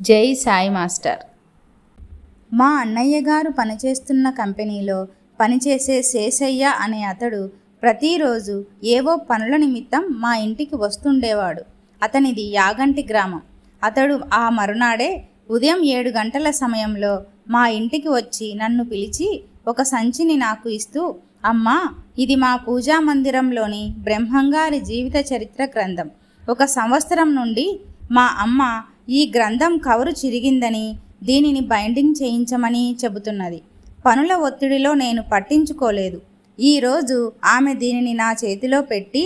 జై సాయి మాస్టర్. మా అన్నయ్య గారు పనిచేస్తున్న కంపెనీలో పనిచేసే శేషయ్య అనే అతడు ప్రతిరోజు ఏవో పనుల నిమిత్తం మా ఇంటికి వస్తుండేవాడు. అతనిది యాగంటి గ్రామం. అతడు ఆ మరునాడే ఉదయం ఏడు గంటల సమయంలో మా ఇంటికి వచ్చి నన్ను పిలిచి ఒక సంచిని నాకు ఇస్తూ అమ్మా ఇది మా పూజా మందిరంలోని బ్రహ్మంగారి జీవిత చరిత్ర గ్రంథం. ఒక సంవత్సరం నుండి మా అమ్మ ఈ గ్రంథం కవరు చిరిగిందని దీనిని బైండింగ్ చేయించమని చెబుతున్నది. పనుల ఒత్తిడిలో నేను పట్టించుకోలేదు. ఈరోజు ఆమె దీనిని నా చేతిలో పెట్టి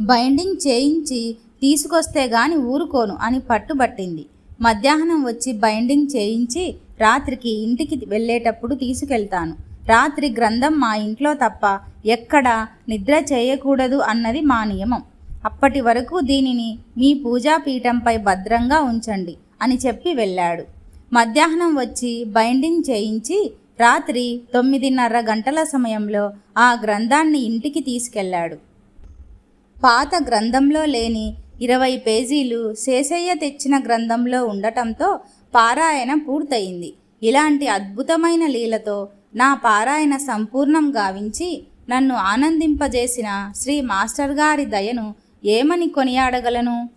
బైండింగ్ చేయించి తీసుకొస్తే గాని ఊరుకోను అని పట్టుబట్టింది. మధ్యాహ్నం వచ్చి బైండింగ్ చేయించి రాత్రికి ఇంటికి వెళ్ళేటప్పుడు తీసుకెళ్తాను. రాత్రి గ్రంథం మా ఇంట్లో తప్ప ఎక్కడ నిద్ర చేయకూడదు అన్నది మా నియమం. అప్పటి వరకు దీనిని మీ పూజాపీఠంపై భద్రంగా ఉంచండి అని చెప్పి వెళ్ళాడు. మధ్యాహ్నం వచ్చి బైండింగ్ చేయించి రాత్రి తొమ్మిదిన్నర గంటల సమయంలో ఆ గ్రంథాన్ని ఇంటికి తీసుకెళ్ళాడు. పాత గ్రంథంలో లేని ఇరవై పేజీలు శేషయ్య తెచ్చిన గ్రంథంలో ఉండటంతో పారాయణ పూర్తయింది. ఇలాంటి అద్భుతమైన లీలతో నా పారాయణ సంపూర్ణం గావించి నన్ను ఆనందింపజేసిన శ్రీ మాస్టర్ గారి దయను ఏమని కొనియాడగలను?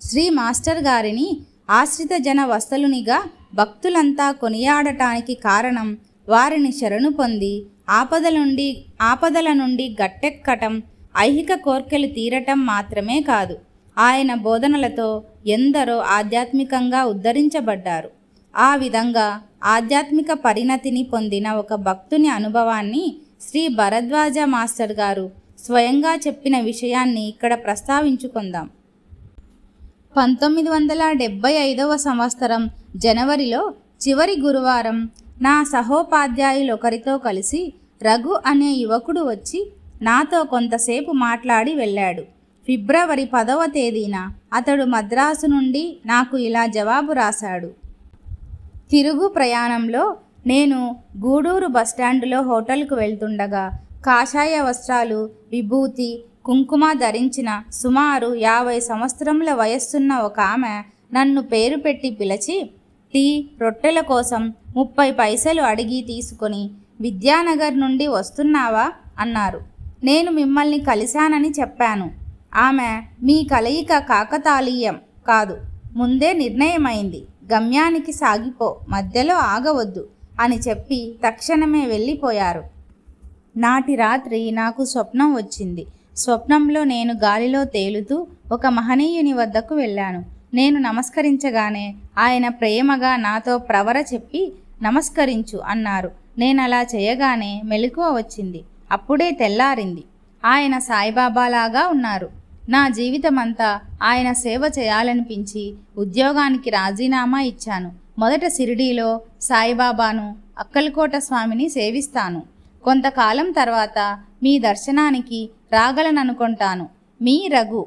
శ్రీ మాస్టర్ గారిని ఆశ్రిత జన వస్తలునిగా భక్తులంతా కొనియాడటానికి కారణం వారిని శరణు పొంది ఆపదల నుండి ఆపదల నుండి గట్టెక్కటం ఐహిక కోర్కెలు తీరటం మాత్రమే కాదు. ఆయన బోధనలతో ఎందరో ఆధ్యాత్మికంగా ఉద్ధరించబడ్డారు. ఆ విధంగా ఆధ్యాత్మిక పరిణతిని పొందిన ఒక భక్తుని అనుభవాన్ని శ్రీ భరద్వాజ మాస్టర్ గారు స్వయంగా చెప్పిన విషయాన్ని ఇక్కడ ప్రస్తావించుకుందాం. పంతొమ్మిది వందల డెబ్భై ఐదవ సంవత్సరం జనవరిలో చివరి గురువారం నా సహోపాధ్యాయులొకరితో కలిసి రఘు అనే యువకుడు వచ్చి నాతో కొంతసేపు మాట్లాడి వెళ్ళాడు. ఫిబ్రవరి పదవ తేదీన అతడు మద్రాసు నుండి నాకు ఇలా జవాబు రాశాడు. తిరుగు ప్రయాణంలో నేను గూడూరు బస్టాండులో హోటల్కు వెళ్తుండగా కాషాయ వస్త్రాలు విభూతి కుంకుమ ధరించిన సుమారు యాభై సంవత్సరముల వయస్సున్న ఒక ఆమె నన్ను పేరు పెట్టి పిలిచి టీ రొట్టెల కోసం ముప్పై పైసలు అడిగి తీసుకొని విద్యానగర్ నుండి వస్తున్నావా? అన్నారు. నేను మిమ్మల్ని కలిశానని చెప్పాను. ఆమె మీ కలయిక కాకతాళీయం కాదు. ముందే నిర్ణయమైంది. గమ్యానికి సాగిపో మధ్యలో ఆగవద్దు అని చెప్పి తక్షణమే వెళ్ళిపోయారు. నాటి రాత్రి నాకు స్వప్నం వచ్చింది. స్వప్నంలో నేను గాలిలో తేలుతూ ఒక మహనీయుని వద్దకు వెళ్ళాను. నేను నమస్కరించగానే ఆయన ప్రేమగా నాతో ప్రవర చెప్పి నమస్కరించు అన్నారు. నేను అలా చేయగానే మెలకువ వచ్చింది. అప్పుడే తెల్లారింది. ఆయన సాయిబాబాలాగా ఉన్నారు. నా జీవితమంతా ఆయన సేవ చేయాలనిపించి ఉద్యోగానికి రాజీనామా ఇచ్చాను. మొదట షిరిడీలో సాయిబాబాను అక్కలకోట స్వామిని సేవిస్తాను. కొంతకాలం తర్వాత మీ దర్శనానికి రాగలననుకుంటాను. మీ రఘు.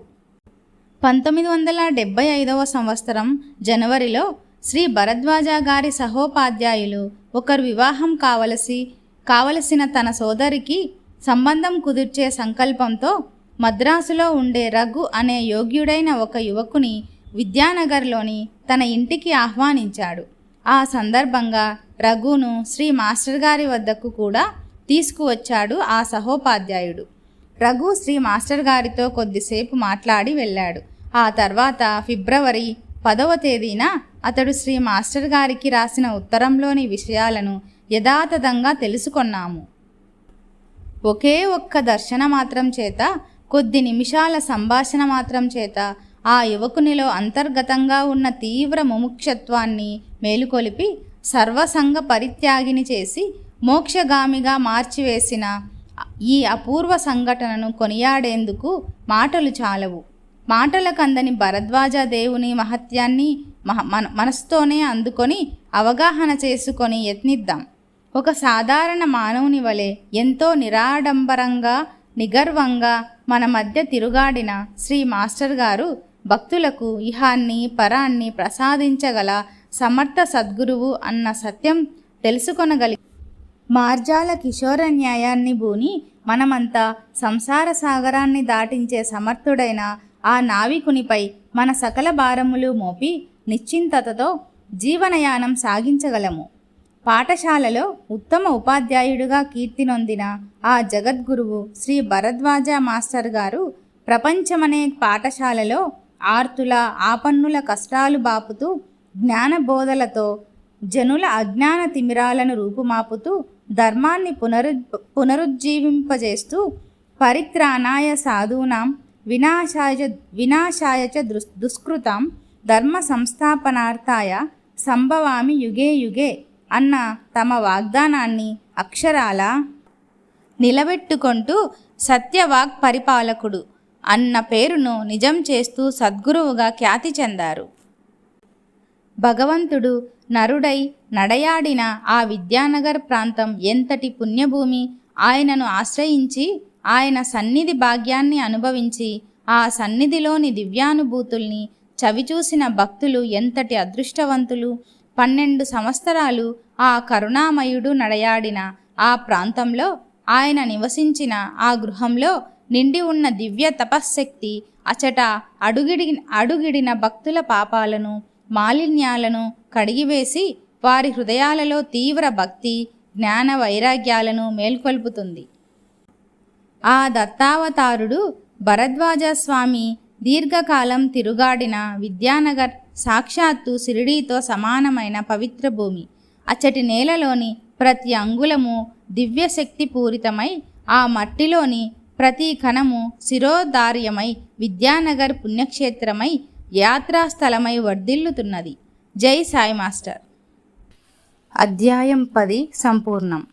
పంతొమ్మిది వందల డెబ్భై ఐదవ సంవత్సరం జనవరిలో శ్రీ భరద్వాజ గారి సహోపాధ్యాయులు ఒకరు వివాహం కావలసి కావలసిన తన సోదరికి సంబంధం కుదిర్చే సంకల్పంతో మద్రాసులో ఉండే రఘు అనే యోగ్యుడైన ఒక యువకుని విద్యానగర్లోని తన ఇంటికి ఆహ్వానించాడు. ఆ సందర్భంగా రఘును శ్రీ మాస్టర్ గారి వద్దకు కూడా తీసుకువచ్చాడు ఆ సహోపాధ్యాయుడు. రఘు శ్రీ మాస్టర్ గారితో కొద్దిసేపు మాట్లాడి వెళ్ళాడు. ఆ తర్వాత ఫిబ్రవరి పదవ తేదీన అతడు శ్రీ మాస్టర్ గారికి రాసిన ఉత్తరంలోని విషయాలను యథాతథంగా తెలుసుకొన్నాము. ఒకే ఒక్క దర్శన మాత్రం చేత కొద్ది నిమిషాల సంభాషణ మాత్రం చేత ఆ యువకునిలో అంతర్గతంగా ఉన్న తీవ్ర ముముక్షత్వాన్ని మేలుకొలిపి సర్వసంగ పరిత్యాగిని చేసి మోక్షగామిగా మార్చివేసిన ఈ అపూర్వ సంఘటనను కొనియాడేందుకు మాటలు చాలవు. మాటలకందని భరద్వాజ దేవుని మహత్యాన్ని మహ మన మనసుతోనే అందుకొని అవగాహన చేసుకొని యత్నిద్దాం. ఒక సాధారణ మానవుని వలె ఎంతో నిరాడంబరంగా నిగర్వంగా మన మధ్య తిరుగాడిన శ్రీ మాస్టర్ గారు భక్తులకు ఇహాన్ని పరాన్ని ప్రసాదించగల సమర్థ సద్గురువు అన్న సత్యం తెలుసుకొనగలి మార్జాల కిషోర న్యాయాన్ని బూని మనమంతా సంసార సాగరాన్ని దాటించే సమర్థుడైన ఆ నావికునిపై మన సకల భారములు మోపి నిశ్చింతతతో జీవనయానం సాగించగలము. పాఠశాలలో ఉత్తమ ఉపాధ్యాయుడిగా కీర్తి నొందిన ఆ జగద్గురువు శ్రీ భరద్వాజ మాస్టర్ గారు ప్రపంచమనే పాఠశాలలో ఆర్తుల ఆపన్నుల కష్టాలు బాపుతూ జ్ఞానబోధలతో జనుల అజ్ఞాన తిమిరాలను రూపుమాపుతూ ధర్మాన్ని పునరు పునరుజ్జీవింపజేస్తూ పరిత్రాణాయ సాధూనాం వినాశాయ వినాశాయ చ దుస్ దుష్కృతాం ధర్మ సంస్థాపనార్థాయ సంభవామి యుగే యుగే అన్న తమ వాగ్దానాన్ని అక్షరాల నిలబెట్టుకుంటూ సత్యవాక్ పరిపాలకుడు అన్న పేరును నిజం చేస్తూ సద్గురువుగా ఖ్యాతి చెందారు. భగవంతుడు నరుడై నడయాడిన ఆ విద్యానగర్ ప్రాంతం ఎంతటి పుణ్యభూమి? ఆయనను ఆశ్రయించి ఆయన సన్నిధి భాగ్యాన్ని అనుభవించి ఆ సన్నిధిలోని దివ్యానుభూతుల్ని చవిచూసిన భక్తులు ఎంతటి అదృష్టవంతులు? పన్నెండు సంవత్సరాలు ఆ కరుణామయుడు నడయాడిన ఆ ప్రాంతంలో ఆయన నివసించిన ఆ గృహంలో నిండి ఉన్న దివ్య తపశ్శక్తి అచట అడుగిడి అడుగిడిన భక్తుల పాపాలను మాలిన్యాలను కడిగివేసి వారి హృదయాలలో తీవ్ర భక్తి జ్ఞాన వైరాగ్యాలను మేల్కొల్పుతుంది. ఆ దత్తావతారుడు భరద్వాజ స్వామి దీర్ఘకాలం తిరుగాడిన విద్యానగర్ సాక్షాత్తు సిరిడీతో సమానమైన పవిత్ర భూమి. అచ్చటి నేలలోని ప్రతి అంగుళము దివ్యశక్తి పూరితమై ఆ మట్టిలోని ప్రతి కణము శిరోధార్యమై విద్యానగర్ పుణ్యక్షేత్రమై యాత్రాస్థలమై వర్ధిల్లుతున్నది. జై సాయి మాస్టర్. అధ్యాయం పది సంపూర్ణం.